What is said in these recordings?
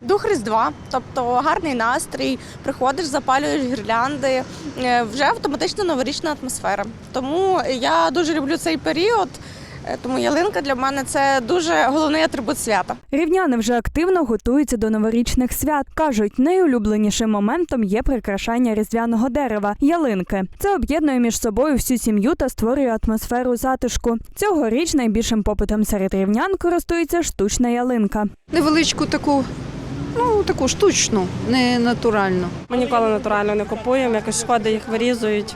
Дух Різдва, тобто гарний настрій, приходиш, запалюєш гірлянди, е, вже автоматично новорічна атмосфера. Тому я дуже люблю цей період, е, тому ялинка для мене це дуже головний атрибут свята. Рівняни вже активно готуються до новорічних свят. кажуть, найулюбленішим моментом є прикрашання різдвяного дерева ялинки. Це об'єднує між собою всю сім'ю та створює атмосферу затишку. Цьогоріч найбільшим попитом серед рівнян користується штучна ялинка. невеличку таку, ну таку штучну, не натуральну. Ми ніколи натурально не купуємо, якось шкоди їх вирізують.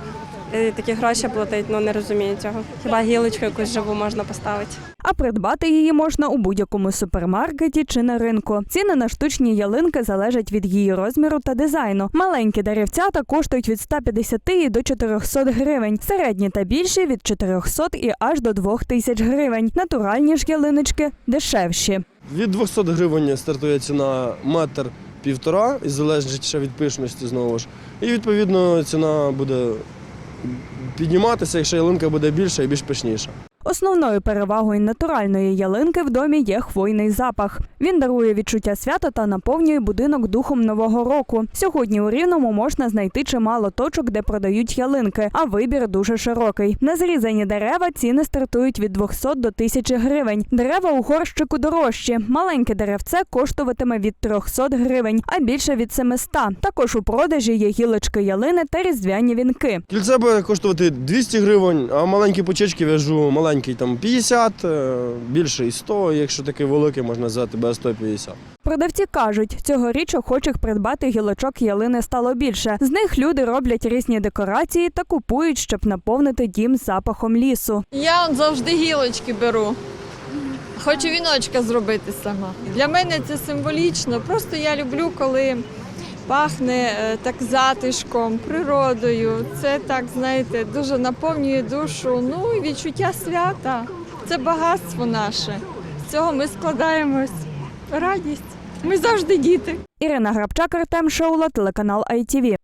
І такі гроші платить, ну не розумію цього. Хіба гілочку якусь живу можна поставити? А придбати її можна у будь-якому супермаркеті чи на ринку. Ціни на штучні ялинки залежать від її розміру та дизайну. Маленькі деревцята коштують від 150 і до 400 гривень, середні та більші від 400 і аж до 2000 гривень. Натуральні ж ялиночки дешевші. Від 200 гривень стартує ціна метр півтора, і залежить від пишності знову ж. І відповідно ціна буде підніматися, якщо ялинка буде більша і більш пишніша. Основною перевагою натуральної ялинки в домі є хвойний запах. Він дарує відчуття свята та наповнює будинок духом нового року. Сьогодні у рівному можна знайти чимало точок, де продають ялинки, а вибір дуже широкий. На зрізані дерева ціни стартують від 200 до 1000 гривень. Дерева у горщику дорожчі. Маленьке деревце коштуватиме від 300 гривень, а більше від 700. Також у продажі є гілочки ялини та різдвяні вінки. Кільце буде коштувати 200 гривень, а маленькі почечки в'яжу маленький там 50, е, більший 100, якщо такий великий, можна взяти без 150. Продавці кажуть, цьогоріч охочих придбати гілочок ялини стало більше. З них люди роблять різні декорації та купують, щоб наповнити дім запахом лісу. Я завжди гілочки беру. Хочу віночка зробити сама. Для мене це символічно. Просто я люблю, коли пахне е, так затишком, природою. Це так, знаєте, дуже наповнює душу. Ну і відчуття свята. Це багатство наше. З цього ми складаємось. Радість. Ми завжди діти. Ірина Грабчак, Артем Шоула, телеканал ITV.